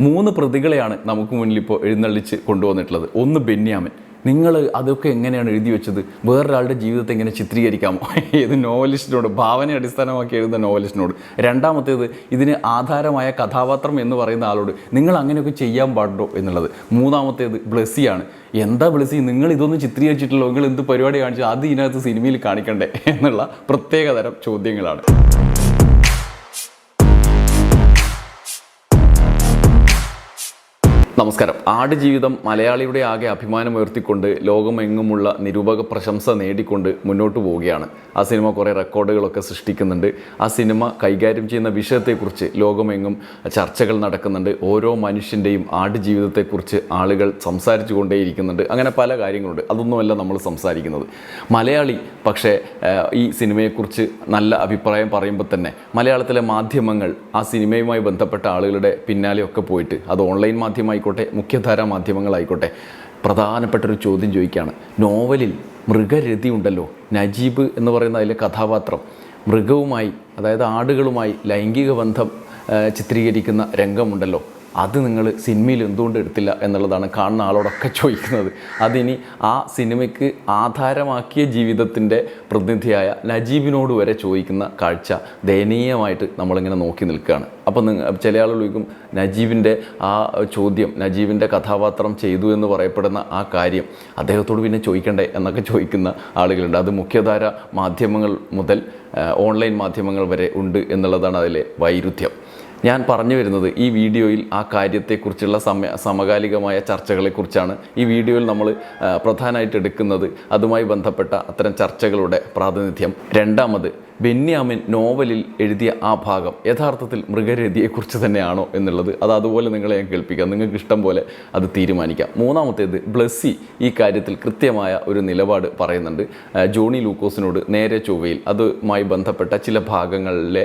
മൂന്ന് പ്രതികളെയാണ് നമുക്ക് മുന്നിൽ ഇപ്പോൾ എഴുന്നള്ളിച്ച് കൊണ്ടുവന്നിട്ടുള്ളത്. ഒന്ന് ബെന്യാമൻ. നിങ്ങൾ അതൊക്കെ എങ്ങനെയാണ് എഴുതി വെച്ചത്? വേറൊരാളുടെ ജീവിതത്തെ എങ്ങനെ ചിത്രീകരിക്കാമോ? ഏത് നോവലിസ്റ്റിനോട് ഭാവനയെ അടിസ്ഥാനമാക്കി എഴുതുന്ന നോവലിസ്റ്റിനോട്. രണ്ടാമത്തേത് ഇതിന് ആധാരമായ കഥാപാത്രം എന്ന് പറയുന്ന ആളോട് നിങ്ങൾ അങ്ങനെയൊക്കെ ചെയ്യാൻ പാടുണ്ടോ എന്നുള്ളത്. മൂന്നാമത്തേത് ബ്ലസ്സിയാണ്. എന്താ ബ്ലസ്സി? നിങ്ങൾ ഇതൊന്നും ചിത്രീകരിച്ചിട്ടില്ലോ നിങ്ങൾ എന്ത് പരിപാടി കാണിച്ചു? അത് ഇതിനകത്ത് സിനിമയിൽ കാണിക്കണ്ടേ? എന്നുള്ള പ്രത്യേകതരം ചോദ്യങ്ങളാണ്. നമസ്കാരം. ആടുജീവിതം മലയാളിയുടെ ആകെ അഭിമാനം ഉയർത്തിക്കൊണ്ട് ലോകമെങ്ങുമുള്ള നിരൂപക പ്രശംസ നേടിക്കൊണ്ട് മുന്നോട്ട് പോവുകയാണ്. ആ സിനിമ കുറേ റെക്കോർഡുകളൊക്കെ സൃഷ്ടിക്കുന്നുണ്ട്. ആ സിനിമ കൈകാര്യം ചെയ്യുന്ന വിഷയത്തെക്കുറിച്ച് ലോകമെങ്ങും ചർച്ചകൾ നടക്കുന്നുണ്ട്. ഓരോ മനുഷ്യന്റെയും ആടുജീവിതത്തെക്കുറിച്ച് ആളുകൾ സംസാരിച്ചു കൊണ്ടേയിരിക്കുന്നുണ്ട് അങ്ങനെ പല കാര്യങ്ങളുണ്ട്. അതൊന്നുമല്ല നമ്മൾ സംസാരിക്കുന്നത്. മലയാളി പക്ഷേ ഈ സിനിമയെക്കുറിച്ച് നല്ല അഭിപ്രായം പറയുമ്പോൾ തന്നെ മലയാളത്തിലെ മാധ്യമങ്ങൾ ആ സിനിമയുമായി ബന്ധപ്പെട്ട ആളുകളുടെ പിന്നാലെയൊക്കെ പോയിട്ട് അത് ഓൺലൈൻ മാധ്യമമായിക്കോട്ടെ മുഖ്യധാരാ മാധ്യമങ്ങളായിക്കോട്ടെ പ്രധാനപ്പെട്ടൊരു ചോദ്യം ചോദിക്കുകയാണ്. നോവലിൽ മൃഗരതി ഉണ്ടല്ലോ നജീബ് എന്ന് പറയുന്ന അതിലെ കഥാപാത്രം. മൃഗവുമായി അതായത് ആടുകളുമായി ലൈംഗിക ബന്ധം ചിത്രീകരിക്കുന്ന രംഗമുണ്ടല്ലോ. അത് നിങ്ങൾ സിനിമയിൽ എന്തുകൊണ്ട് എടുത്തില്ല എന്നുള്ളതാണ് കാണുന്ന ആളോടൊക്കെ ചോദിക്കുന്നത്. അതിനി ആ സിനിമയ്ക്ക് ആധാരമാക്കിയ ജീവിതത്തിന്റെ പ്രതിനിധിയായ നജീബിനോട് വരെ ചോദിക്കുന്ന കാഴ്ച ദയനീയമായിട്ട് നമ്മളിങ്ങനെ നോക്കി നിൽക്കുകയാണ്. അപ്പം നിങ്ങൾ ചില ആളുകൾ ചോദിക്കും നജീബിന്റെ ആ ചോദ്യം നജീബിന്റെ കഥാപാത്രം ചെയ്തു എന്ന് പറയപ്പെടുന്ന ആ കാര്യം അദ്ദേഹത്തോട് പിന്നെ ചോദിക്കണ്ടേ എന്നൊക്കെ ചോദിക്കുന്ന ആളുകളുണ്ട്. അത് മുഖ്യധാര മാധ്യമങ്ങൾ മുതൽ ഓൺലൈൻ മാധ്യമങ്ങൾ വരെ ഉണ്ട് എന്നുള്ളതാണ് അതിലെ വൈരുദ്ധ്യം. ഞാൻ പറഞ്ഞു വരുന്നത് ഈ വീഡിയോയിൽ ആ കാര്യത്തെക്കുറിച്ചുള്ള സമയ സമകാലികമായ ചർച്ചകളെക്കുറിച്ചാണ്. ഈ വീഡിയോയിൽ നമ്മൾ പ്രധാനമായിട്ട് എടുക്കുന്നത് അതുമായി ബന്ധപ്പെട്ട അത്തരം ചർച്ചകളുടെ പ്രാതിനിധ്യം. രണ്ടാമത് ബെന്യാമിൻ നോവലിൽ എഴുതിയ ആ ഭാഗം യഥാർത്ഥത്തിൽ മൃഗരതിയെക്കുറിച്ച് തന്നെയാണോ എന്നുള്ളത്. അത് അതുപോലെ നിങ്ങളെ ഞാൻ കേൾപ്പിക്കാം. നിങ്ങൾക്ക് ഇഷ്ടം പോലെ അത് തീരുമാനിക്കാം. മൂന്നാമത്തേത് ബ്ലസ്സി ഈ കാര്യത്തിൽ കൃത്യമായ ഒരു നിലപാട് പറയുന്നുണ്ട്. ജോണി ലൂക്കോസിനോട് നേരെ ചൊവ്വയിൽ. അതുമായി ബന്ധപ്പെട്ട ചില ഭാഗങ്ങളിലെ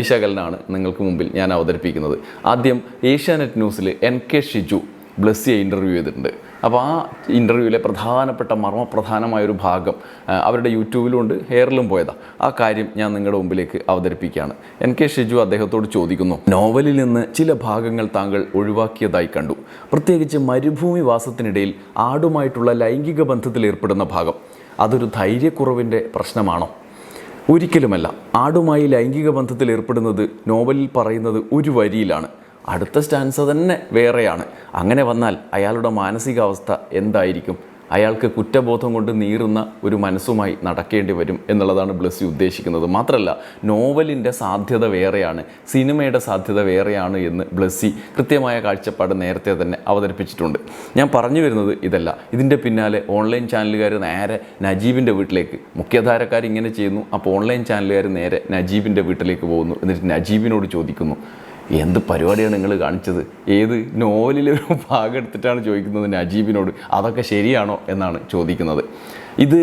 വിശകലനമാണ് നിങ്ങൾക്ക് മുമ്പിൽ ഞാൻ അവതരിപ്പിക്കുന്നത്. ആദ്യം ഏഷ്യാനെറ്റ് ന്യൂസിൽ എൻ കെ ഷിജു ബ്ലസ്സിയെ ഇന്റർവ്യൂ ചെയ്തിട്ടുണ്ട്. അപ്പോൾ ആ ഇന്റർവ്യൂവിലെ പ്രധാനപ്പെട്ട മർമ്മപ്രധാനമായ ഒരു ഭാഗം അവരുടെ അവരുടെ യൂട്യൂബിലുണ്ട് ഹെയറിലും പോയതാണ് ആ കാര്യം ഞാൻ നിങ്ങളുടെ മുമ്പിലേക്ക് അവതരിപ്പിക്കുകയാണ്. എൻ കെ ഷിജു അദ്ദേഹത്തോട് ചോദിക്കുന്നു നോവലിൽ നിന്ന് ചില ഭാഗങ്ങൾ താങ്കൾ ഒഴിവാക്കിയതായി കണ്ടു. പ്രത്യേകിച്ച് മരുഭൂമി വാസത്തിനിടയിൽ ആടുമായിട്ടുള്ള ലൈംഗിക ബന്ധത്തിൽ ഏർപ്പെടുന്ന ഭാഗം. അതൊരു ധൈര്യക്കുറവിന്റെ പ്രശ്നമാണോ? ഒരിക്കലുമല്ല. ആടുമായി ലൈംഗിക ബന്ധത്തിൽ ഏർപ്പെടുന്നത് നോവലിൽ പറയുന്നത് ഒരു വരിയിലാണ്. അടുത്ത സ്റ്റാൻസ തന്നെ വേറെയാണ്. അങ്ങനെ വന്നാൽ അയാളുടെ മാനസികാവസ്ഥ എന്തായിരിക്കും? അയാൾക്ക് കുറ്റബോധം കൊണ്ട് നീറുന്ന ഒരു മനസ്സുമായി നടക്കേണ്ടി വരും എന്നുള്ളതാണ് ബ്ലസ്സി ഉദ്ദേശിക്കുന്നത്. മാത്രമല്ല നോവലിന്റെ സാധ്യത വേറെയാണ് സിനിമയുടെ സാധ്യത വേറെയാണ് എന്ന് ബ്ലസ്സി കൃത്യമായ കാഴ്ചപ്പാട് നേരത്തെ തന്നെ അവതരിപ്പിച്ചിട്ടുണ്ട്. ഞാൻ പറഞ്ഞു വരുന്നത് ഇതല്ല. ഇതിന്റെ പിന്നാലെ ഓൺലൈൻ ചാനലുകാർ നേരെ നജീബിന്റെ വീട്ടിലേക്ക് മുഖ്യധാരക്കാർ ഇങ്ങനെ ചെയ്യുന്നു. അപ്പോൾ ഓൺലൈൻ ചാനലുകാർ നേരെ നജീബിന്റെ വീട്ടിലേക്ക് പോകുന്നു. എന്നിട്ട് നജീബിനോട് ചോദിക്കുന്നു എന്ത് പരിപാടിയാണ് നിങ്ങൾ കാണിച്ചത്? ഏത് നോവലിലെ ഒരു ഭാഗം എടുത്തിട്ടാണ് ചോദിക്കുന്നത് നജീബിനോട്? അതൊക്കെ ശരിയാണോ എന്നാണ് ചോദിക്കുന്നത്. ഇത്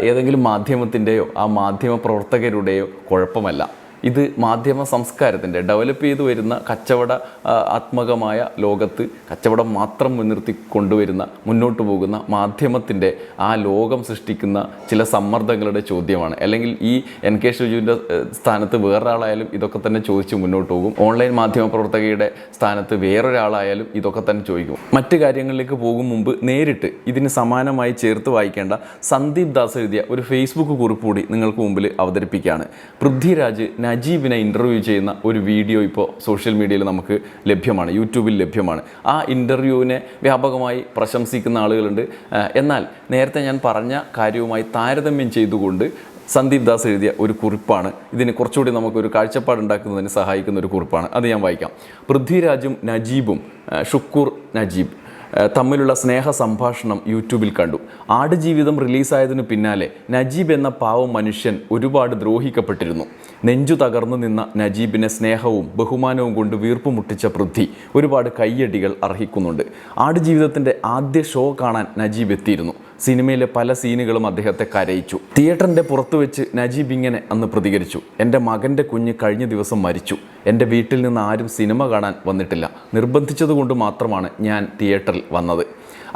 ഏതെങ്കിലും മാധ്യമത്തിന്റെയോ ആ മാധ്യമ പ്രവർത്തകരുടെയോ കുഴപ്പമല്ല. ഇത് മാധ്യമ സംസ്കാരത്തിന്റെ ഡെവലപ്പ് ചെയ്തു വരുന്ന കച്ചവട ആത്മകമായ ലോകത്ത് കച്ചവടം മാത്രം മുൻനിർത്തി കൊണ്ടുവരുന്ന മുന്നോട്ട് പോകുന്ന മാധ്യമത്തിന്റെ ആ ലോകം സൃഷ്ടിക്കുന്ന ചില സമ്മർദ്ദങ്ങളുടെ ചോദ്യമാണ്. അല്ലെങ്കിൽ ഈ എൻ കെ ഷിജുവിന്റെ സ്ഥാനത്ത് വേറൊരാളായാലും ഇതൊക്കെ തന്നെ ചോദിച്ച് മുന്നോട്ട് പോകും. ഓൺലൈൻ മാധ്യമ പ്രവർത്തകയുടെ സ്ഥാനത്ത് വേറൊരാളായാലും ഇതൊക്കെ തന്നെ ചോദിക്കും. മറ്റു കാര്യങ്ങളിലേക്ക് പോകും മുമ്പ് നേരിട്ട് ഇതിന് സമാനമായി ചേർത്ത് വായിക്കേണ്ട സന്ദീപ് ദാസ് എഴുതിയ ഒരു ഫേസ്ബുക്ക് കുറിപ്പ് കൂടി നിങ്ങൾക്ക് മുമ്പിൽ അവതരിപ്പിക്കുകയാണ്. പൃഥ്വിരാജ് നജീബിനെ ഇന്റർവ്യൂ ചെയ്യുന്ന ഒരു വീഡിയോ ഇപ്പോൾ സോഷ്യൽ മീഡിയയിൽ നമുക്ക് ലഭ്യമാണ് യൂട്യൂബിൽ ലഭ്യമാണ്. ആ ഇന്റർവ്യൂവിനെ വ്യാപകമായി പ്രശംസിക്കുന്ന ആളുകളുണ്ട്. എന്നാൽ നേരത്തെ ഞാൻ പറഞ്ഞ കാര്യവുമായി താരതമ്യം ചെയ്തുകൊണ്ട് സന്ദീപ് ദാസ് എഴുതിയ ഒരു കുറിപ്പാണ്. ഇതിന് കുറച്ചുകൂടി നമുക്കൊരു കാഴ്ചപ്പാടുണ്ടാക്കുന്നതിന് സഹായിക്കുന്ന ഒരു കുറിപ്പാണ്. അത് ഞാൻ വായിക്കാം. പൃഥ്വിരാജും നജീബും ഷുക്കൂർ നജീബ്. തമ്മിലുള്ള സ്നേഹ സംഭാഷണം യൂട്യൂബിൽ കണ്ടു. ആടുജീവിതം റിലീസായതിനു പിന്നാലെ നജീബ് എന്ന പാവം മനുഷ്യൻ ഒരുപാട് ദ്രോഹിക്കപ്പെട്ടിരുന്നു. നെഞ്ചു തകർന്നു നിന്ന നജീബിനെ സ്നേഹവും ബഹുമാനവും കൊണ്ട് വീർപ്പുമുട്ടിച്ച പൃഥ്വി ഒരുപാട് കയ്യടികൾ അർഹിക്കുന്നുണ്ട്. ആടുജീവിതത്തിന്റെ ആദ്യ ഷോ കാണാൻ നജീബ് എത്തിയിരുന്നു. സിനിമയിലെ പല സീനുകളും അദ്ദേഹത്തെ കരയിച്ചു. തിയേറ്ററിന്റെ പുറത്തു വെച്ച് നജീബ് ഇങ്ങനെ അന്ന് പ്രതികരിച്ചു. എന്റെ മകന്റെ കുഞ്ഞ് കഴിഞ്ഞ ദിവസം മരിച്ചു. എന്റെ വീട്ടിൽ നിന്ന് ആരും സിനിമ കാണാൻ വന്നിട്ടില്ല. നിർബന്ധിച്ചതുകൊണ്ട് മാത്രമാണ് ഞാൻ തിയേറ്ററിൽ വന്നത്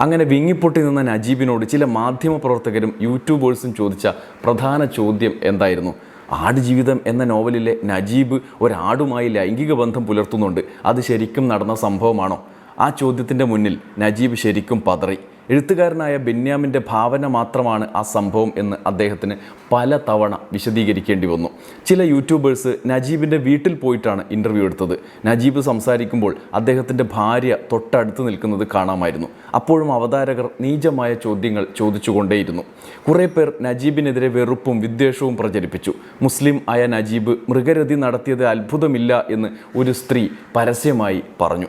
അങ്ങനെ വിങ്ങിപ്പൊട്ടി നിന്ന നജീബിനോട് ചില മാധ്യമ പ്രവർത്തകരും യൂട്യൂബേഴ്സും ചോദിച്ച പ്രധാന ചോദ്യം എന്തായിരുന്നു? ആടുജീവിതം എന്ന നോവലിലെ നജീബ് ഒരാടുമായി ലൈംഗിക ബന്ധം പുലർത്തുന്നുണ്ട്. അത് ശരിക്കും നടന്ന സംഭവമാണോ ആ ചോദ്യത്തിന്റെ മുന്നിൽ നജീബ് ശരിക്കും പതറി. എഴുത്തുകാരനായ ബെന്യാമിന്റെ ഭാവന മാത്രമാണ് ആ സംഭവം എന്ന് അദ്ദേഹത്തിന് പല തവണ വിശദീകരിക്കേണ്ടി വന്നു. ചില യൂട്യൂബേഴ്സ് നജീബിന്റെ വീട്ടിൽ പോയിട്ടാണ് ഇന്റർവ്യൂ എടുത്തത്. നജീബ് സംസാരിക്കുമ്പോൾ അദ്ദേഹത്തിന്റെ ഭാര്യ തൊട്ടടുത്ത് നിൽക്കുന്നത് കാണാമായിരുന്നു. അപ്പോഴും അവതാരകർ നീചമായ ചോദ്യങ്ങൾ ചോദിച്ചുകൊണ്ടേയിരുന്നു. കുറേ പേർ നജീബിനെതിരെ വെറുപ്പും വിദ്വേഷവും പ്രചരിപ്പിച്ചു. മുസ്ലിം ആയ നജീബ് മൃഗരതി നടത്തിയത് അത്ഭുതമില്ല എന്ന് ഒരു സ്ത്രീ പരസ്യമായി പറഞ്ഞു.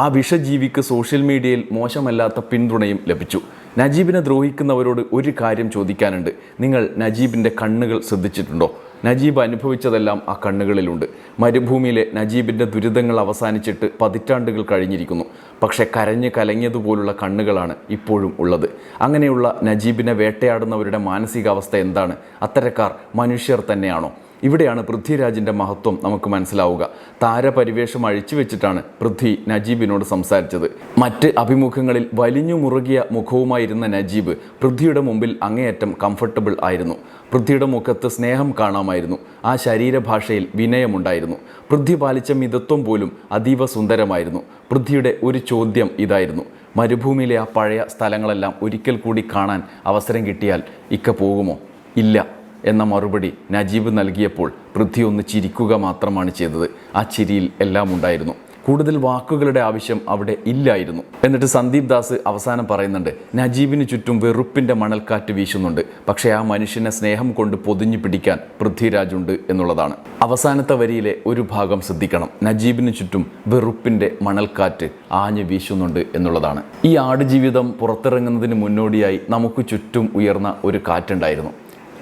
ആ വിഷജീവിക്ക് സോഷ്യൽ മീഡിയയിൽ മോശമല്ലാത്ത പിന്തുണയും ലഭിച്ചു. നജീബിനെ ദ്രോഹിക്കുന്നവരോട് ഒരു കാര്യം ചോദിക്കാനുണ്ട്. നിങ്ങൾ നജീബിന്റെ കണ്ണുകൾ ശ്രദ്ധിച്ചിട്ടുണ്ടോ? നജീബ് അനുഭവിച്ചതെല്ലാം ആ കണ്ണുകളിലുണ്ട്. മരുഭൂമിയിലെ നജീബിന്റെ ദുരിതങ്ങൾ അവസാനിച്ചിട്ട് പതിറ്റാണ്ടുകൾ കഴിഞ്ഞിരിക്കുന്നു. പക്ഷേ കരഞ്ഞ് കലങ്ങിയതുപോലുള്ള കണ്ണുകളാണ് ഇപ്പോഴും ഉള്ളത്. അങ്ങനെയുള്ള നജീബിനെ വേട്ടയാടുന്നവരുടെ മാനസികാവസ്ഥ എന്താണ്? അത്തരക്കാർ മനുഷ്യർ തന്നെയാണോ? ഇവിടെയാണ് പൃഥ്വിരാജിന്റെ മഹത്വം നമുക്ക് മനസ്സിലാവുക. താരപരിവേഷം അഴിച്ചു വെച്ചിട്ടാണ് പൃഥ്വി നജീബിനോട് സംസാരിച്ചത്. മറ്റ് അഭിമുഖങ്ങളിൽ വലിഞ്ഞു മുറുകിയ മുഖവുമായിരുന്ന നജീബ് പൃഥ്വിയുടെ മുമ്പിൽ അങ്ങേയറ്റം കംഫർട്ടബിൾ ആയിരുന്നു. പൃഥ്വിയുടെ മുഖത്ത് സ്നേഹം കാണാമായിരുന്നു. ആ ശരീരഭാഷയിൽ വിനയമുണ്ടായിരുന്നു. പൃഥ്വി പാലിച്ച മിതത്വം പോലും അതീവ സുന്ദരമായിരുന്നു. പൃഥ്വിയുടെ ഒരു ചോദ്യം ഇതായിരുന്നു. മരുഭൂമിയിലെ ആ പഴയ സ്ഥലങ്ങളെല്ലാം ഒരിക്കൽ കൂടി കാണാൻ അവസരം കിട്ടിയാൽ ഇക്ക പോകുമോ? ഇല്ല. എന്ന മറുപടി നജീബ് നൽകിയപ്പോൾ പൃഥ്വി ഒന്ന് ചിരിക്കുക മാത്രമാണ് ചെയ്തത്. ആ ചിരിയിൽ എല്ലാം ഉണ്ടായിരുന്നു. കൂടുതൽ വാക്കുകളുടെ ആവശ്യം അവിടെ ഇല്ലായിരുന്നു. എന്നിട്ട് സന്ദീപ് ദാസ് അവസാനം പറയുന്നുണ്ട് നജീബിന് ചുറ്റും വെറുപ്പിന്റെ മണൽക്കാറ്റ് വീശുന്നുണ്ട്. പക്ഷേ ആ മനുഷ്യനെ സ്നേഹം കൊണ്ട് പൊതിഞ്ഞു പിടിക്കാൻ പൃഥ്വിരാജുണ്ട് എന്നുള്ളതാണ്. അവസാനത്തെ വരിയിലെ ഒരു ഭാഗം ശ്രദ്ധിക്കണം. നജീബിന് ചുറ്റും വെറുപ്പിന്റെ മണൽക്കാറ്റ് ആഞ്ഞു വീശുന്നുണ്ട് എന്നുള്ളതാണ്. ഈ ആടുജീവിതം പുറത്തിറങ്ങുന്നതിന് മുന്നോടിയായി നമുക്ക് ചുറ്റും ഉയർന്ന ഒരു കാറ്റുണ്ടായിരുന്നു.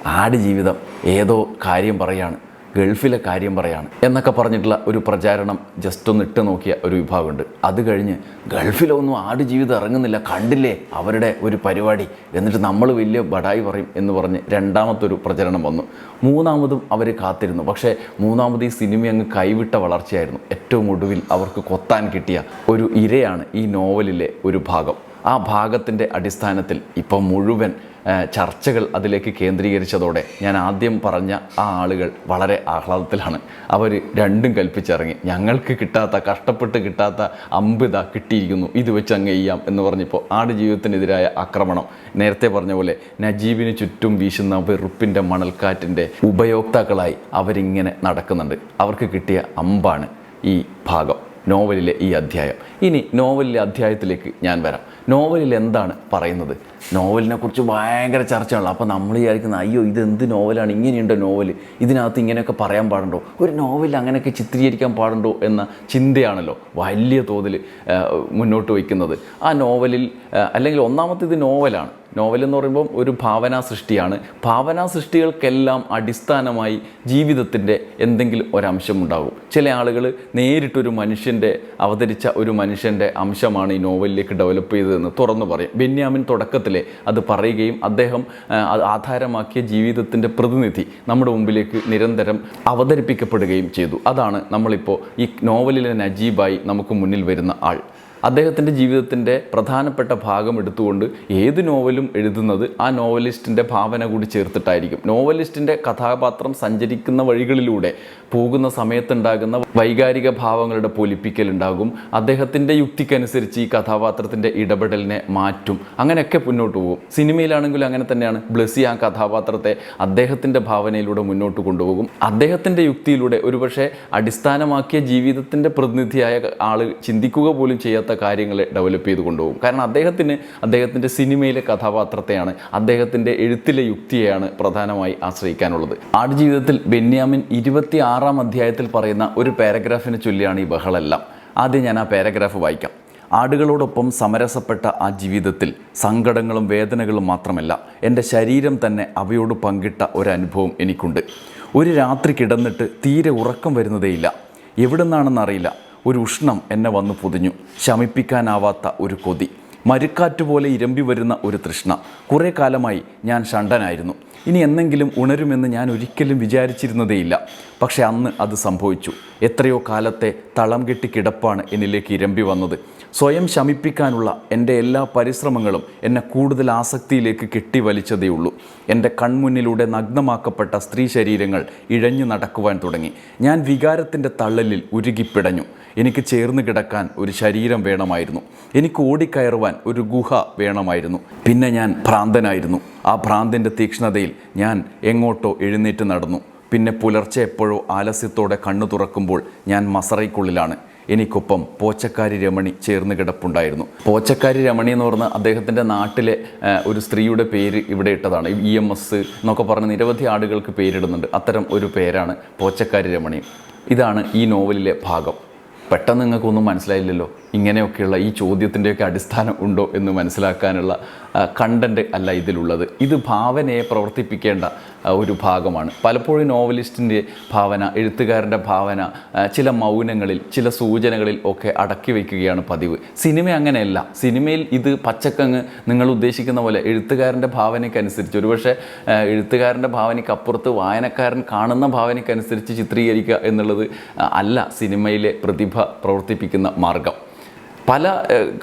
ആട് ജീവിതം ഏതോ കാര്യം പറയാണ് ഗൾഫിലെ കാര്യം പറയാണ് എന്നൊക്കെ പറഞ്ഞിട്ടുള്ള ഒരു പ്രചാരണം ജസ്റ്റ് ഒന്ന് ഇട്ട് നോക്കിയ ഒരു വിഭാഗമുണ്ട്. അത് കഴിഞ്ഞ് ഗൾഫിലൊന്നും ആട് ജീവിതം ഇറങ്ങുന്നില്ല കണ്ടില്ലേ അവരുടെ ഒരു പരിപാടി. എന്നിട്ട് നമ്മൾ വലിയ ബടായി പറയും എന്ന് പറഞ്ഞ് രണ്ടാമത്തൊരു പ്രചരണം വന്നു. മൂന്നാമതും അവർ കാത്തിരുന്നു. പക്ഷേ മൂന്നാമത് ഈ സിനിമ അങ്ങ് കൈവിട്ട വളർച്ചയായിരുന്നു. ഏറ്റവും ഒടുവിൽ അവർക്ക് കൊത്താൻ കിട്ടിയ ഒരു ഇരയാണ് ഈ നോവലിലെ ഒരു ഭാഗം. ആ ഭാഗത്തിന്റെ അടിസ്ഥാനത്തിൽ ഇപ്പോൾ മുഴുവൻ ചർച്ചകൾ അതിലേക്ക് കേന്ദ്രീകരിച്ചതോടെ ഞാൻ ആദ്യം പറഞ്ഞ ആ ആളുകൾ വളരെ ആഹ്ലാദത്തിലാണ്. അവർ രണ്ടും കൽപ്പിച്ചിറങ്ങി. ഞങ്ങൾക്ക് കിട്ടാത്ത കഷ്ടപ്പെട്ട് കിട്ടാത്ത അമ്പിത കിട്ടിയിരിക്കുന്നു. ഇത് വെച്ച് അങ്ങ് ചെയ്യാം എന്ന് പറഞ്ഞപ്പോൾ ആട് ജീവിതത്തിനെതിരായ ആക്രമണം. നേരത്തെ പറഞ്ഞ പോലെ നജീബിന് ചുറ്റും വീശുന്ന വെറുപ്പിന്റെ മണൽക്കാറ്റിന്റെ ഉപയോക്താക്കളായി അവരിങ്ങനെ നടക്കുന്നുണ്ട്. അവർക്ക് കിട്ടിയ അമ്പാണ് ഈ ഭാഗം നോവലിലെ ഈ അധ്യായം. ഇനി നോവലിലെ അധ്യായത്തിലേക്ക് ഞാൻ വരാം. നോവലിൽ എന്താണ് പറയുന്നത്? നോവലിനെ കുറിച്ച് ഭയങ്കര ചർച്ചയാണല്ലോ. അപ്പോൾ നമ്മൾ വിചാരിക്കുന്ന അയ്യോ ഇത് എന്ത് നോവലാണ്? ഇങ്ങനെയുണ്ടോ നോവൽ ഇതിനകത്ത് ഇങ്ങനെയൊക്കെ പറയാൻ പാടുണ്ടോ? ഒരു നോവലിൽ അങ്ങനെയൊക്കെ ചിത്രീകരിക്കാൻ പാടുണ്ടോ? എന്ന ചിന്തയാണല്ലോ വലിയ തോതിൽ മുന്നോട്ട് വയ്ക്കുന്നത്. ആ നോവലിൽ അല്ലെങ്കിൽ ഒന്നാമത്തെ ഇത് നോവലാണ്. നോവൽ എന്ന് പറയുമ്പോൾ ഒരു ഭാവനാ സൃഷ്ടിയാണ്. ഭാവനാ സൃഷ്ടികൾക്കെല്ലാം അടിസ്ഥാനമായി ജീവിതത്തിന്റെ എന്തെങ്കിലും ഒരംശം ഉണ്ടാകും ചില ആളുകൾ നേരിട്ടൊരു മനുഷ്യന്റെ അവതരിച്ച ഒരു മനുഷ്യന്റെ അംശമാണ് ഈ നോവലിലേക്ക് ഡെവലപ്പ് ചെയ്തതെന്ന് തുറന്നു പറയും. ബെന്യാമിൻ തുടക്കത്തിലെ അത് പറയുകയും അദ്ദേഹം ആധാരമാക്കിയ ജീവിതത്തിന്റെ പ്രതിനിധി നമ്മുടെ മുമ്പിലേക്ക് നിരന്തരം അവതരിപ്പിക്കപ്പെടുകയും ചെയ്തു. അതാണ് നമ്മളിപ്പോൾ ഈ നോവലിലെ നജീബായി നമുക്ക് മുന്നിൽ വരുന്ന ആൾ. അദ്ദേഹത്തിന്റെ ജീവിതത്തിന്റെ പ്രധാനപ്പെട്ട ഭാഗം എടുത്തുകൊണ്ട് ഏത് നോവലും എഴുതുന്നത് ആ നോവലിസ്റ്റിന്റെ ഭാവന കൂടി ചേർത്തിട്ടായിരിക്കും. നോവലിസ്റ്റിന്റെ കഥാപാത്രം സഞ്ചരിക്കുന്ന വഴികളിലൂടെ പോകുന്ന സമയത്തുണ്ടാകുന്ന വൈകാരിക ഭാവങ്ങളുടെ പൊലിപ്പിക്കൽ ഉണ്ടാകും അദ്ദേഹത്തിന്റെ യുക്തിക്കനുസരിച്ച് ഈ കഥാപാത്രത്തിന്റെ ഇടപെടലിനെ മാറ്റും. അങ്ങനെയൊക്കെ മുന്നോട്ട് പോകും. സിനിമയിലാണെങ്കിലും അങ്ങനെ തന്നെയാണ്. ബ്ലസ്സി ആ കഥാപാത്രത്തെ അദ്ദേഹത്തിന്റെ ഭാവനയിലൂടെ മുന്നോട്ട് കൊണ്ടുപോകും. അദ്ദേഹത്തിന്റെ യുക്തിയിലൂടെ ഒരുപക്ഷെ അടിസ്ഥാനമാക്കിയ ജീവിതത്തിന്റെ പ്രതിനിധിയായ ആൾ ചിന്തിക്കുക പോലും ചെയ്യാത്ത കാര്യങ്ങളെ ഡെവലപ്പ് ചെയ്ത് കൊണ്ടുപോകും. കാരണം അദ്ദേഹത്തിന് അദ്ദേഹത്തിന്റെ സിനിമയിലെ കഥാപാത്രത്തെയാണ് അദ്ദേഹത്തിന്റെ എഴുത്തിലെ യുക്തിയെയാണ് പ്രധാനമായി ആശ്രയിക്കാനുള്ളത്. ആടുജീവിതത്തിൽ ബെന്യാമിൻ ഇരുപത്തി ആറാം അധ്യായത്തിൽ പറയുന്ന ഒരു പാരഗ്രാഫിനെ ചൊല്ലിയാണ് ഈ ബഹളെല്ലാം. ആദ്യം ഞാൻ ആ പാരഗ്രാഫ് വായിക്കാം. ആടുകളോടൊപ്പം സമരസപ്പെട്ട ആ ജീവിതത്തിൽ സങ്കടങ്ങളും വേദനകളും മാത്രമല്ല എന്റെ ശരീരം തന്നെ അവയോട് പങ്കിട്ട ഒരനുഭവം എനിക്കുണ്ട്. ഒരു രാത്രി കിടന്നിട്ട് തീരെ ഉറക്കം വരുന്നതേയില്ല. എവിടെ നിന്നാണെന്നറിയില്ല ഒരു ഉഷ്ണം എന്നെ വന്നു പൊതിഞ്ഞു. ശമിപ്പിക്കാനാവാത്ത ഒരു കൊതി. മരുക്കാറ്റ് പോലെ ഇരമ്പി വരുന്ന ഒരു തൃഷ്ണ. കുറേ കാലമായി ഞാൻ ഷണ്ടനായിരുന്നു. ഇനി എന്നെങ്കിലും ഉണരുമെന്ന് ഞാൻ ഒരിക്കലും വിചാരിച്ചിരുന്നതേയില്ല പക്ഷേ അന്ന് അത് സംഭവിച്ചു. എത്രയോ കാലത്തെ തളം കെട്ടി കിടപ്പാണ് എന്നിലേക്ക് ഇരമ്പി വന്നത്. സ്വയം ശമിപ്പിക്കാനുള്ള എന്റെ എല്ലാ പരിശ്രമങ്ങളും എന്നെ കൂടുതൽ ആസക്തിയിലേക്ക് കെട്ടി കെട്ടിവലിച്ചതേയുള്ളൂ എന്റെ കൺമുന്നിലൂടെ നഗ്നമാക്കപ്പെട്ട സ്ത്രീ ശരീരങ്ങൾ ഇഴഞ്ഞു നടക്കുവാൻ തുടങ്ങി. ഞാൻ വികാരത്തിന്റെ തള്ളലിൽ ഉരുകിപ്പിടഞ്ഞു. എനിക്ക് ചേർന്ന് കിടക്കാൻ ഒരു ശരീരം വേണമായിരുന്നു. എനിക്ക് ഓടിക്കയറുവാൻ ഒരു ഗുഹ വേണമായിരുന്നു. പിന്നെ ഞാൻ ഭ്രാന്തനായിരുന്നു. ആ ഭ്രാന്തിന്റെ തീക്ഷ്ണതയിൽ ഞാൻ എങ്ങോട്ടോ എഴുന്നേറ്റ് നടന്നു. പിന്നെ പുലർച്ചെ എപ്പോഴോ ആലസ്യത്തോടെ കണ്ണു തുറക്കുമ്പോൾ ഞാൻ മസറയ്ക്കുള്ളിലാണ്. എനിക്കൊപ്പം പോച്ചക്കാരി രമണി ചേർന്ന് കിടപ്പുണ്ടായിരുന്നു. പോച്ചക്കാരി രമണി എന്ന് പറഞ്ഞ അദ്ദേഹത്തിന്റെ നാട്ടിലെ ഒരു സ്ത്രീയുടെ പേര് ഇവിടെ ഇട്ടതാണ്. ഇ എം എസ് എന്നൊക്കെ പറഞ്ഞ് നിരവധി ആടുകൾക്ക് പേരിടുന്നുണ്ട്. അത്തരം ഒരു പേരാണ് പോച്ചക്കാരി രമണി. ഇതാണ് ഈ നോവലിലെ ഭാഗം. പെട്ടെന്ന് നിങ്ങൾക്കൊന്നും മനസ്സിലായില്ലല്ലോ. ഇങ്ങനെയൊക്കെയുള്ള ഈ ചോദ്യത്തിന്റെയൊക്കെ അടിസ്ഥാനം ഉണ്ടോ എന്ന് മനസ്സിലാക്കാനുള്ള കണ്ടന്റ് അല്ല ഇതിലുള്ളത്. ഇത് ഭാവനയെ പ്രവർത്തിപ്പിക്കേണ്ട ഒരു ഭാഗമാണ്. പലപ്പോഴും നോവലിസ്റ്റിന്റെ ഭാവന എഴുത്തുകാരന്റെ ഭാവന ചില മൗനങ്ങളിൽ ചില സൂചനകളിൽ ഒക്കെ അടക്കി വയ്ക്കുകയാണ് പതിവ്. സിനിമ അങ്ങനെയല്ല. സിനിമയിൽ ഇത് പച്ചക്കങ്ങ് നിങ്ങൾ ഉദ്ദേശിക്കുന്ന പോലെ എഴുത്തുകാരന്റെ ഭാവനയ്ക്കനുസരിച്ച് ഒരുപക്ഷെ എഴുത്തുകാരന്റെ ഭാവനയ്ക്കപ്പുറത്ത് വായനക്കാരൻ കാണുന്ന ഭാവനയ്ക്കനുസരിച്ച് ചിത്രീകരിക്കുക എന്നുള്ളത് അല്ല സിനിമയിലെ പ്രതിഭ പ്രവർത്തിപ്പിക്കുന്ന മാർഗം. പല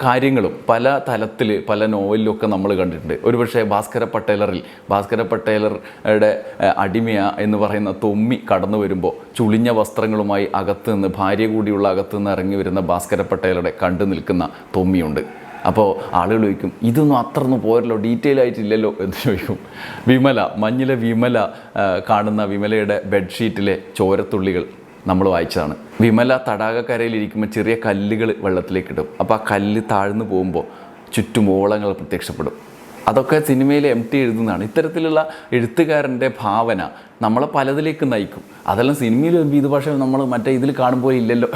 കാര്യങ്ങളും പല തലത്തിൽ പല നോവലിലൊക്കെ നമ്മൾ കണ്ടിട്ടുണ്ട്. ഒരുപക്ഷെ ഭാസ്കര പട്ടേലറിൽ ഭാസ്കര പട്ടേലറുടെ അടിമയ എന്ന് പറയുന്ന തൊമ്മി കടന്നു വരുമ്പോൾ ചുളിഞ്ഞ വസ്ത്രങ്ങളുമായി അകത്തു നിന്ന് ഭാര്യ കൂടിയുള്ള അകത്തു നിന്ന് ഇറങ്ങി വരുന്ന ഭാസ്കര പട്ടേലറുടെ കണ്ടു നിൽക്കുന്ന തൊമ്മിയുണ്ട്. അപ്പോൾ ആളുകൾ ചോദിക്കും ഇതൊന്നും അത്രയൊന്നും പോരല്ലോ ഡീറ്റെയിൽ ആയിട്ടില്ലല്ലോ? എന്ന് ചോദിക്കും. വിമല മഞ്ഞിലെ വിമല കാണുന്ന വിമലയുടെ ബെഡ്ഷീറ്റിലെ ചോരത്തുള്ളികൾ. നമ്മൾ വായിച്ചതാണ്. വിമല തടാകക്കരയിൽ ഇരിക്കുമ്പോൾ ചെറിയ കല്ലുകൾ വെള്ളത്തിലേക്ക് ഇടും. അപ്പോൾ ആ കല്ല് താഴ്ന്നു പോകുമ്പോൾ ചുറ്റും ഓളങ്ങൾ പ്രത്യക്ഷപ്പെടും. അതൊക്കെ സിനിമയിൽ എം ടി എഴുതുന്നതാണ്. ഇത്തരത്തിലുള്ള എഴുത്തുകാരന്റെ ഭാവന നമ്മളെ പലതിലേക്ക് നയിക്കും. അതെല്ലാം സിനിമയിൽ ഇത് പക്ഷേ നമ്മൾ മറ്റേ ഇതിൽ കാണുമ്പോൾ ഇല്ലല്ലോ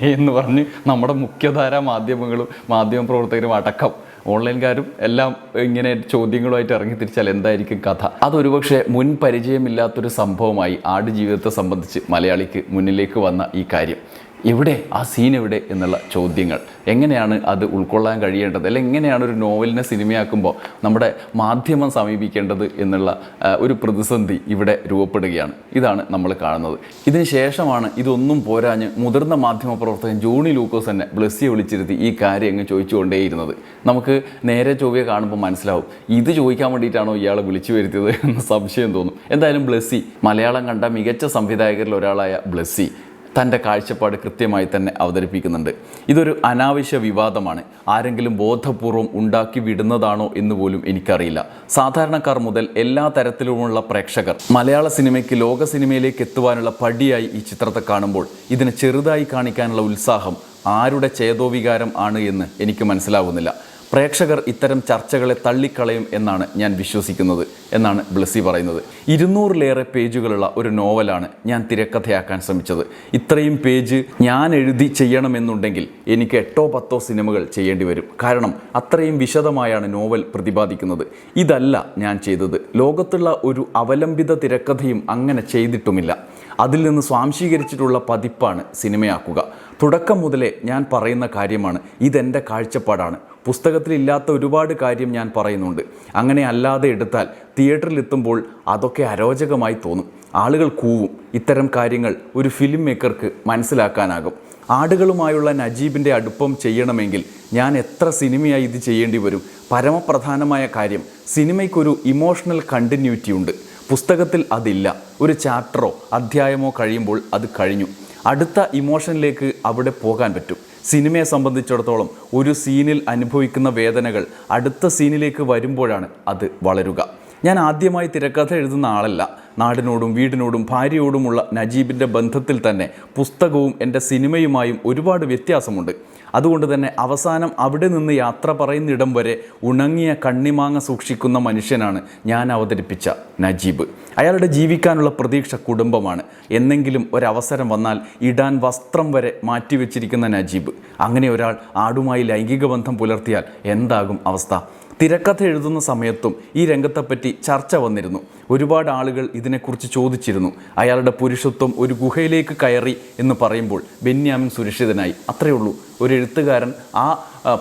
എന്ന് പറഞ്ഞ് നമ്മുടെ മുഖ്യധാര മാധ്യമങ്ങളും മാധ്യമ പ്രവർത്തകരും അടക്കം ഓൺലൈൻകാരും എല്ലാം ഇങ്ങനെ ചോദ്യങ്ങളുമായിട്ട് ഇറങ്ങി തിരിച്ചാൽ എന്തായിരിക്കും കഥ? അതൊരുപക്ഷെ മുൻ പരിചയമില്ലാത്തൊരു സംഭവമായി ആടുജീവിതത്തെ സംബന്ധിച്ച് മലയാളിക്ക് മുന്നിലേക്ക് വന്ന ഈ കാര്യം. എവിടെ? ആ സീൻ എവിടെ? എന്നുള്ള ചോദ്യങ്ങൾ. എങ്ങനെയാണ് അത് ഉൾക്കൊള്ളാൻ കഴിയേണ്ടത്? അല്ലെങ്കിൽ എങ്ങനെയാണ് ഒരു നോവലിനെ സിനിമയാക്കുമ്പോൾ നമ്മുടെ മാധ്യമം സമീപിക്കേണ്ടത് എന്നുള്ള ഒരു പ്രതിസന്ധി ഇവിടെ രൂപപ്പെടുകയാണ്. ഇതാണ് നമ്മൾ കാണുന്നത്. ഇതിന് ശേഷമാണ് ഇതൊന്നും പോരാഞ്ഞ് മുതിർന്ന മാധ്യമ പ്രവർത്തകൻ ജോണി ലൂക്കോസ് തന്നെ ബ്ലസ്സിയെ വിളിച്ചിരുത്തി ഈ കാര്യം അങ്ങ് ചോദിച്ചുകൊണ്ടേയിരുന്നത്. നമുക്ക് നേരെ ചൊവ്വയെ കാണുമ്പോൾ മനസ്സിലാവും. ഇത് ചോദിക്കാൻ വേണ്ടിയിട്ടാണോ ഇയാളെ വിളിച്ചു വരുത്തിയത് എന്ന സംശയം തോന്നും. എന്തായാലും ബ്ലസ്സി മലയാളം കണ്ട മികച്ച സംവിധായകരിൽ ഒരാളായ ബ്ലസ്സി. തന്റെ കാഴ്ചപ്പാട് കൃത്യമായി തന്നെ അവതരിപ്പിക്കുന്നുണ്ട്. ഇതൊരു അനാവശ്യ വിവാദമാണ്. ആരെങ്കിലും ബോധപൂർവം ഉണ്ടാക്കി വിടുന്നതാണോ എന്ന് പോലും എനിക്കറിയില്ല. സാധാരണക്കാർ മുതൽ എല്ലാ തരത്തിലുമുള്ള പ്രേക്ഷകർ മലയാള സിനിമയ്ക്ക് ലോക സിനിമയിലേക്ക് എത്തുവാനുള്ള പടിയായി ഈ ചിത്രത്തെ കാണുമ്പോൾ ഇതിനെ ചെറുതായി കാണിക്കാനുള്ള ഉത്സാഹം ആരുടെ ചേതോവികാരം ആണ് എന്ന് എനിക്ക് മനസ്സിലാവുന്നില്ല. പ്രേക്ഷകർ ഇത്തരം ചർച്ചകളെ തള്ളിക്കളയും എന്നാണ് ഞാൻ വിശ്വസിക്കുന്നത് എന്നാണ് ബ്ലസ്സി പറയുന്നത്. ഇരുന്നൂറിലേറെ പേജുകളുള്ള ഒരു നോവലാണ് ഞാൻ തിരക്കഥയാക്കാൻ ശ്രമിച്ചത്. ഇത്രയും പേജ് ഞാൻ എഴുതി ചെയ്യണമെന്നുണ്ടെങ്കിൽ എനിക്ക് എട്ടോ പത്തോ സിനിമകൾ ചെയ്യേണ്ടി വരും. കാരണം അത്രയും വിശദമായാണ് നോവൽ പ്രതിപാദിക്കുന്നത്. ഇതല്ല ഞാൻ ചെയ്തത്. ലോകത്തുള്ള ഒരു അവലംബിത തിരക്കഥയും അങ്ങനെ ചെയ്തിട്ടുമില്ല. അതിൽ നിന്ന് സ്വാംശീകരിച്ചിട്ടുള്ള പതിപ്പാണ് സിനിമയാക്കുക. തുടക്കം മുതലേ ഞാൻ പറയുന്ന കാര്യമാണ് ഇതെന്റെ കാഴ്ചപ്പാടാണ്. പുസ്തകത്തിലില്ലാത്ത ഒരുപാട് കാര്യം ഞാൻ പറയുന്നുണ്ട്. അങ്ങനെ അല്ലാതെ എടുത്താൽ തിയേറ്ററിലെത്തുമ്പോൾ അതൊക്കെ അരോചകമായി തോന്നും. ആളുകൾ കൂവും. ഇത്തരം കാര്യങ്ങൾ ഒരു ഫിലിം മേക്കർക്ക് മനസ്സിലാക്കാനാകും. ആടുകളുമായുള്ള നജീബിന്റെ അടുപ്പം ചെയ്യണമെങ്കിൽ ഞാൻ എത്ര സിനിമയായി ഇത് ചെയ്യേണ്ടി വരും? പരമപ്രധാനമായ കാര്യം സിനിമയ്ക്കൊരു ഇമോഷണൽ കണ്ടിന്യൂറ്റി ഉണ്ട്. പുസ്തകത്തിൽ അതില്ല. ഒരു ചാപ്റ്ററോ അധ്യായമോ കഴിയുമ്പോൾ അത് കഴിഞ്ഞു. അടുത്ത ഇമോഷനിലേക്ക് അവിടെ പോകാൻ പറ്റും. സിനിമയെ സംബന്ധിച്ചിടത്തോളം ഒരു സീനിൽ അനുഭവിക്കുന്ന വേദനകൾ അടുത്ത സീനിലേക്ക് വരുമ്പോഴാണ് അത് വളരുക. ഞാൻ ആദ്യമായി തിരക്കഥ എഴുതുന്ന ആളല്ല. നാടിനോടും വീടിനോടും ഭാര്യയോടുമുള്ള നജീബിന്റെ ബന്ധത്തിൽ തന്നെ പുസ്തകവും എന്റെ സിനിമയുമായും ഒരുപാട് വ്യത്യാസമുണ്ട്. അതുകൊണ്ട് തന്നെ അവസാനം അവിടെ നിന്ന് യാത്ര പറയുന്നിടം വരെ ഉണങ്ങിയ കണ്ണിമാങ്ങ സൂക്ഷിക്കുന്ന മനുഷ്യനാണ് ഞാൻ അവതരിപ്പിച്ച നജീബ്. അയാളുടെ ജീവിക്കാനുള്ള പ്രതീക്ഷ കുടുംബമാണ്. എന്നെങ്കിലും ഒരവസരം വന്നാൽ ഇടാൻ വസ്ത്രം വരെ മാറ്റിവെച്ചിരിക്കുന്ന നജീബ്. അങ്ങനെ ഒരാൾ ആടുമായി ലൈംഗിക ബന്ധം പുലർത്തിയാൽ എന്താകും അവസ്ഥ? തിരക്കഥ എഴുതുന്ന സമയത്തും ഈ രംഗത്തെപ്പറ്റി ചർച്ച വന്നിരുന്നു. ഒരുപാട് ആളുകൾ ഇതിനെക്കുറിച്ച് ചോദിച്ചിരുന്നു. അയാളുടെ പുരുഷത്വം ഒരു ഗുഹയിലേക്ക് കയറി എന്ന് പറയുമ്പോൾ ബെന്യാമിൻ സുരക്ഷിതനായി. അത്രയേ ഉള്ളൂ. ഒരു എഴുത്തുകാരൻ ആ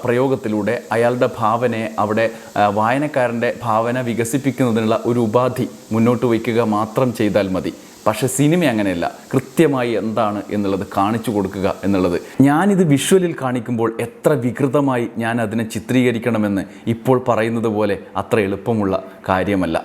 പ്രയോഗത്തിലൂടെ അയാളുടെ ഭാവനയെ അവിടെ വായനക്കാരന്റെ ഭാവന വികസിപ്പിക്കുന്നതിനുള്ള ഒരു ഉപാധി മുന്നോട്ട് വയ്ക്കുക മാത്രം ചെയ്താൽ മതി. പക്ഷെ സിനിമ അങ്ങനെയല്ല. കൃത്യമായി എന്താണ് എന്നുള്ളത് കാണിച്ചു കൊടുക്കുക എന്നുള്ളത്. ഞാനിത് വിഷ്വലിൽ കാണിക്കുമ്പോൾ എത്ര വികൃതമായി ഞാൻ അതിനെ ചിത്രീകരിക്കണമെന്ന് ഇപ്പോൾ പറയുന്നത് പോലെ അത്ര എളുപ്പമുള്ള കാര്യമല്ല.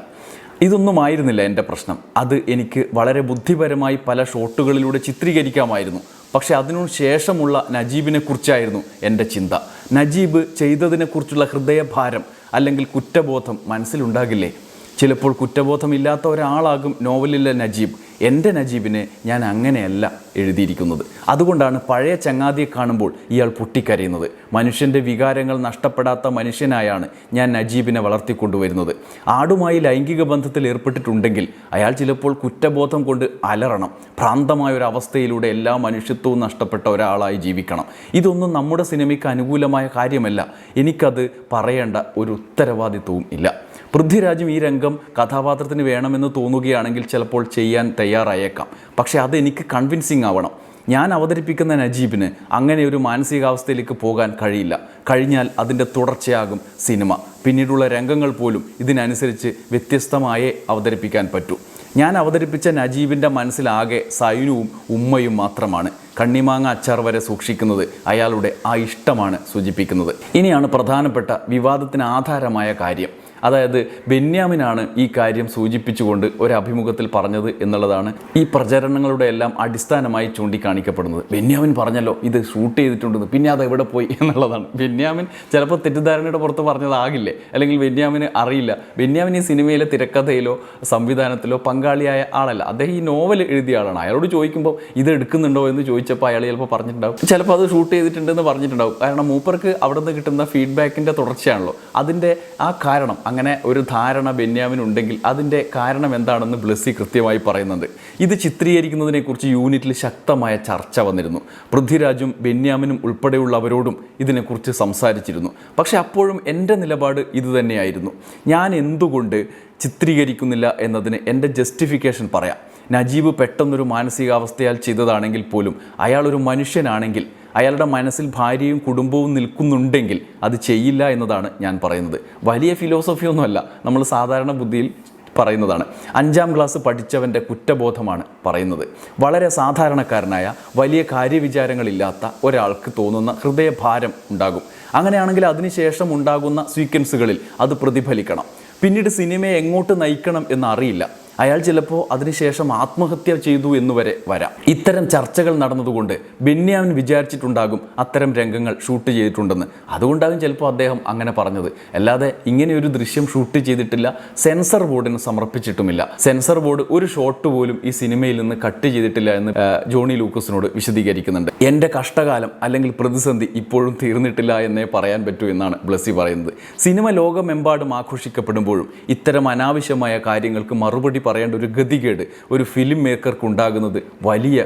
ഇതൊന്നും ആയിരുന്നില്ല എന്റെ പ്രശ്നം. അത് എനിക്ക് വളരെ ബുദ്ധിപരമായി പല ഷോട്ടുകളിലൂടെ ചിത്രീകരിക്കാമായിരുന്നു. പക്ഷേ അതിനു ശേഷമുള്ള നജീബിനെ കുറിച്ചായിരുന്നു എന്റെ ചിന്ത. നജീബ് ചെയ്തതിനെക്കുറിച്ചുള്ള ഹൃദയഭാരം അല്ലെങ്കിൽ കുറ്റബോധം മനസ്സിലുണ്ടാകില്ലേ? ചിലപ്പോൾ കുറ്റബോധമില്ലാത്ത ഒരാളാകും നോവലിലെ നജീബ്. എന്റെ നജീബിനെ ഞാൻ അങ്ങനെയല്ല എഴുതിയിരിക്കുന്നത്. അതുകൊണ്ടാണ് പഴയ ചങ്ങാതിയെ കാണുമ്പോൾ ഇയാൾ പൊട്ടിക്കരയുന്നത്. മനുഷ്യന്റെ വികാരങ്ങൾ നഷ്ടപ്പെടാത്ത മനുഷ്യനായാണ് ഞാൻ നജീബിനെ വളർത്തിക്കൊണ്ടുവരുന്നത്. ആടുമായി ലൈംഗിക ബന്ധത്തിൽ ഏർപ്പെട്ടിട്ടുണ്ടെങ്കിൽ അയാൾ ചിലപ്പോൾ കുറ്റബോധം കൊണ്ട് അലറണം. ഭ്രാന്തമായ ഒരു അവസ്ഥയിലൂടെ എല്ലാ മനുഷ്യത്വവും നഷ്ടപ്പെട്ട ഒരാളായി ജീവിക്കണം. ഇതൊന്നും നമ്മുടെ സിനിമയ്ക്ക് അനുകൂലമായ കാര്യമല്ല. എനിക്കത് പറയേണ്ട ഒരു ഉത്തരവാദിത്വവും ഇല്ല. പൃഥ്വിരാജും ഈ രംഗം കഥാപാത്രത്തിന് വേണമെന്ന് തോന്നുകയാണെങ്കിൽ ചിലപ്പോൾ ചെയ്യാൻ തയ്യാറായേക്കാം. പക്ഷേ അതെനിക്ക് കൺവിൻസിങ് ആവണം. ഞാൻ അവതരിപ്പിക്കുന്ന നജീബിന് അങ്ങനെ ഒരു മാനസികാവസ്ഥയിലേക്ക് പോകാൻ കഴിയില്ല. കഴിഞ്ഞാൽ അതിന്റെ തുടർച്ചയാകും സിനിമ. പിന്നീടുള്ള രംഗങ്ങൾ പോലും ഇതിനനുസരിച്ച് വ്യത്യസ്തമായേ അവതരിപ്പിക്കാൻ പറ്റൂ. ഞാൻ അവതരിപ്പിച്ച നജീബിന്റെ മനസ്സിലാകെ സൈനുവും ഉമ്മയും മാത്രമാണ്. കണ്ണിമാങ്ങ അച്ചാർ വരെ സൂക്ഷിക്കുന്നത് അയാളുടെ ആ ഇഷ്ടമാണ് സൂചിപ്പിക്കുന്നത്. ഇനിയാണ് പ്രധാനപ്പെട്ട വിവാദത്തിന് ആധാരമായ കാര്യം. അതായത് ബെന്യാമിനാണ് ഈ കാര്യം സൂചിപ്പിച്ചുകൊണ്ട് ഒരു അഭിമുഖത്തിൽ പറഞ്ഞത് എന്നുള്ളതാണ് ഈ പ്രചരണങ്ങളുടെ എല്ലാം അടിസ്ഥാനമായി ചൂണ്ടിക്കാണിക്കപ്പെടുന്നത്. ബെന്യാമിൻ പറഞ്ഞല്ലോ ഇത് ഷൂട്ട് ചെയ്തിട്ടുണ്ടെന്ന് പിന്നെ അത് എവിടെ പോയി? എന്നുള്ളതാണ്. ബെന്യാമിൻ ചിലപ്പോൾ തെറ്റിദ്ധാരണയുടെ പുറത്ത് പറഞ്ഞതാകില്ലേ? അല്ലെങ്കിൽ ബെന്യാമിന് അറിയില്ല. ബെന്യാമിൻ ഈ സിനിമയിലെ തിരക്കഥയിലോ സംവിധാനത്തിലോ പങ്കാളിയായ ആളല്ല. അദ്ദേഹം ഈ നോവൽ എഴുതിയ ആളാണ്. അയാളോട് ചോദിക്കുമ്പോൾ ഇത് എടുക്കുന്നുണ്ടോ? എന്ന് ചോദിച്ചപ്പോൾ അയാൾ ചിലപ്പോൾ പറഞ്ഞിട്ടുണ്ടാവും. ചിലപ്പോൾ അത് ഷൂട്ട് ചെയ്തിട്ടുണ്ടെന്ന് പറഞ്ഞിട്ടുണ്ടാവും. കാരണം മൂപ്പർക്ക് അവിടെ നിന്ന് കിട്ടുന്ന ഫീഡ്ബാക്കിന്റെ തുടർച്ചയാണല്ലോ. അതിന്റെ ആ കാരണം അങ്ങനെ ഒരു ധാരണ ബെന്യാമിന് ഉണ്ടെങ്കിൽ അതിന്റെ കാരണം എന്താണെന്ന് ബ്ലസ്സി കൃത്യമായി പറയുന്നുണ്ട്. ഇത് ചിത്രീകരിക്കുന്നതിനെക്കുറിച്ച് യൂണിറ്റിൽ ശക്തമായ ചർച്ച വന്നിരുന്നു. പൃഥ്വിരാജും ബെന്യാമിനും ഉൾപ്പെടെയുള്ളവരോടും ഇതിനെക്കുറിച്ച് സംസാരിച്ചിരുന്നു. പക്ഷേ അപ്പോഴും എന്റെ നിലപാട് ഇതുതന്നെയായിരുന്നു ഞാൻ എന്തുകൊണ്ട് ചിത്രീകരിക്കുന്നില്ല എന്നതിന് എന്റെ ജസ്റ്റിഫിക്കേഷൻ പറയാം. നജീബ് പെട്ടെന്നൊരു മാനസികാവസ്ഥയാൽ ചെയ്തതാണെങ്കിൽ പോലും അയാളൊരു മനുഷ്യനാണെങ്കിൽ അയാളുടെ മനസ്സിൽ ഭാര്യയും കുടുംബവും നിൽക്കുന്നുണ്ടെങ്കിൽ അത് ചെയ്യില്ല എന്നതാണ് ഞാൻ പറയുന്നത്. വലിയ ഫിലോസഫിയൊന്നുമല്ല നമ്മൾ സാധാരണ ബുദ്ധിയിൽ പറയുന്നതാണ്. അഞ്ചാം ക്ലാസ് പഠിച്ചവന്റെ കുറ്റബോധമാണ് പറയുന്നത്. വളരെ സാധാരണക്കാരനായ വലിയ കാര്യവിചാരങ്ങളില്ലാത്ത ഒരാൾക്ക് തോന്നുന്ന ഹൃദയഭാരം ഉണ്ടാകും. അങ്ങനെയാണെങ്കിൽ അതിനുശേഷം ഉണ്ടാകുന്ന സീക്വൻസുകളിൽ അത് പ്രതിഫലിക്കണം. പിന്നീട് സിനിമയെ എങ്ങോട്ട് നയിക്കണം എന്നറിയില്ല. അയാൾ ചിലപ്പോൾ അതിനുശേഷം ആത്മഹത്യ ചെയ്തു എന്ന് വരെ വരാം. ഇത്തരം ചർച്ചകൾ നടന്നതുകൊണ്ട് ബെന്യാമിൻ വിചാരിച്ചിട്ടുണ്ടാകും അത്തരം രംഗങ്ങൾ ഷൂട്ട് ചെയ്തിട്ടുണ്ടെന്ന്. അതുകൊണ്ടാകും ചിലപ്പോൾ അദ്ദേഹം അങ്ങനെ പറഞ്ഞത്. അല്ലാതെ ഇങ്ങനെ ഒരു ദൃശ്യം ഷൂട്ട് ചെയ്തിട്ടില്ല സെൻസർ ബോർഡിന് സമർപ്പിച്ചിട്ടുമില്ല. സെൻസർ ബോർഡ് ഒരു ഷോട്ട് പോലും ഈ സിനിമയിൽ നിന്ന് കട്ട് ചെയ്തിട്ടില്ല എന്ന് ജോണി ലൂക്കസിനോട് വിശദീകരിക്കുന്നുണ്ട്. എന്റെ കഷ്ടകാലം അല്ലെങ്കിൽ പ്രതിസന്ധി ഇപ്പോഴും തീർന്നിട്ടില്ല എന്നേ പറയാൻ പറ്റൂ എന്നാണ് ബ്ലസ്സി പറയുന്നത്. സിനിമ ലോകമെമ്പാടും ആഘോഷിക്കപ്പെടുമ്പോഴും ഇത്തരം അനാവശ്യമായ കാര്യങ്ങൾക്ക് മറുപടി പറയേണ്ട ഒരു ഗതികേട് ഒരു ഫിലിം മേക്കർക്ക് ഉണ്ടാകുന്നത് വലിയ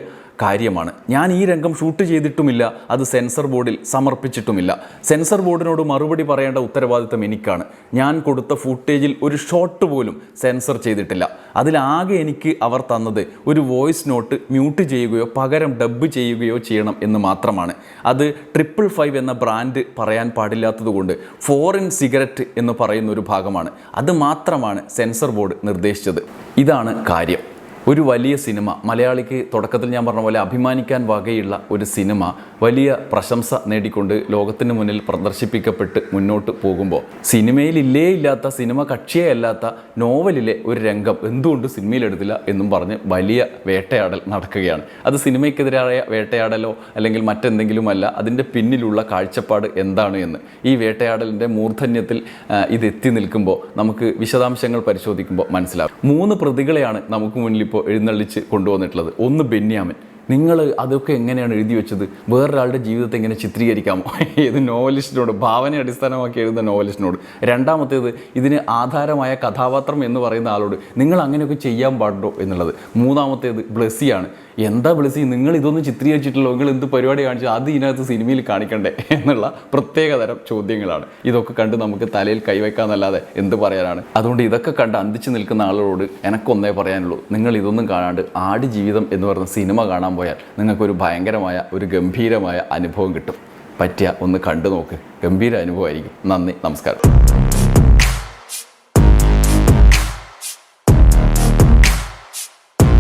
കാര്യമാണ്. ഞാൻ ഈ രംഗം ഷൂട്ട് ചെയ്തിട്ടുമില്ല അത് സെൻസർ ബോർഡിൽ സമർപ്പിച്ചിട്ടുമില്ല. സെൻസർ ബോർഡിനോട് മറുപടി പറയേണ്ട ഉത്തരവാദിത്തം എനിക്കാണ്. ഞാൻ കൊടുത്ത ഫുട്ടേജിൽ ഒരു ഷോട്ട് പോലും സെൻസർ ചെയ്തിട്ടില്ല. അതിലാകെ എനിക്ക് അവർ തന്നത് ഒരു വോയിസ് നോട്ട് മ്യൂട്ട് ചെയ്യുകയോ പകരം ഡബ്ബ് ചെയ്യുകയോ ചെയ്യണം എന്ന് മാത്രമാണ്. അത് ട്രിപ്പിൾ ഫൈവ് എന്ന ബ്രാൻഡ് പറയാൻ പാടില്ലാത്തതുകൊണ്ട് ഫോറിൻ സിഗരറ്റ് എന്ന് പറയുന്ന ഒരു ഭാഗമാണ്. അത് മാത്രമാണ് സെൻസർ ബോർഡ് നിർദ്ദേശിച്ചത്. ഇതാണ് കാര്യം. ഒരു വലിയ സിനിമ. മലയാളിക്ക് തുടക്കത്തിൽ ഞാൻ പറഞ്ഞ പോലെ അഭിമാനിക്കാൻ വകയുള്ള ഒരു സിനിമ വലിയ പ്രശംസ നേടിക്കൊണ്ട് ലോകത്തിന് മുന്നിൽ പ്രദർശിപ്പിക്കപ്പെട്ട് മുന്നോട്ട് പോകുമ്പോൾ സിനിമയിൽ ഇല്ലേ ഇല്ലാത്ത സിനിമ കക്ഷിയേ അല്ലാത്ത നോവലിലെ ഒരു രംഗം എന്തുകൊണ്ട് സിനിമയിലെടുത്തില്ല എന്നും പറഞ്ഞ് വലിയ വേട്ടയാടൽ നടക്കുകയാണ്. അത് സിനിമയ്ക്കെതിരായ വേട്ടയാടലോ അല്ലെങ്കിൽ മറ്റെന്തെങ്കിലുമല്ല അതിന്റെ പിന്നിലുള്ള കാഴ്ചപ്പാട് എന്താണ് എന്ന്. ഈ വേട്ടയാടലിന്റെ മൂർധന്യത്തിൽ ഇത് എത്തി നിൽക്കുമ്പോൾ നമുക്ക് വിശദാംശങ്ങൾ പരിശോധിക്കുമ്പോൾ മനസ്സിലാകും. മൂന്ന് പ്രതികളെയാണ് നമുക്ക് മുന്നിൽ ഇപ്പോൾ എഴുന്നള്ളിച്ച് കൊണ്ടുവന്നിട്ടുള്ളത്. ഒന്ന് ബെന്യാമിൻ. നിങ്ങൾ അതൊക്കെ എങ്ങനെയാണ് എഴുതി വെച്ചത്? വേറൊരാളുടെ ജീവിതത്തെ എങ്ങനെ ചിത്രീകരിക്കാമോ? ഏത് നോവലിസ്റ്റിനോട്? ഭാവനയെ അടിസ്ഥാനമാക്കി എഴുതുന്ന നോവലിസ്റ്റിനോട്. രണ്ടാമത്തേത് ഇതിന് ആധാരമായ കഥാപാത്രം എന്ന് പറയുന്ന ആളോട്. നിങ്ങൾ അങ്ങനെയൊക്കെ ചെയ്യാൻ പാടുണ്ടോ എന്നുള്ളത്. മൂന്നാമത്തേത് ബ്ലസ്സിയാണ്. എന്താ വിളിച്ച് നിങ്ങൾ ഇതൊന്നും ചിത്രീകരിച്ചിട്ടില്ലോ നിങ്ങൾ എന്ത് പരിപാടി കാണിച്ചു? അത് ഇതിനകത്ത് സിനിമയിൽ കാണിക്കണ്ടേ എന്നുള്ള പ്രത്യേക തരം ചോദ്യങ്ങളാണ്. ഇതൊക്കെ കണ്ട് നമുക്ക് തലയിൽ കൈവയ്ക്കാന്നല്ലാതെ എന്ത് പറയാനാണ്? അതുകൊണ്ട് ഇതൊക്കെ കണ്ട് അന്തിച്ച് നിൽക്കുന്ന ആളുകളോട് എനക്കൊന്നേ പറയാനുള്ളൂ. നിങ്ങൾ ഇതൊന്നും കാണാണ്ട് ആടി ജീവിതം എന്ന് പറയുന്ന സിനിമ കാണാൻ പോയാൽ നിങ്ങൾക്കൊരു ഭയങ്കരമായ ഒരു ഗംഭീരമായ അനുഭവം കിട്ടും. പറ്റിയ ഒന്ന് കണ്ടു നോക്ക്. ഗംഭീര അനുഭവമായിരിക്കും. നന്ദി നമസ്കാരം.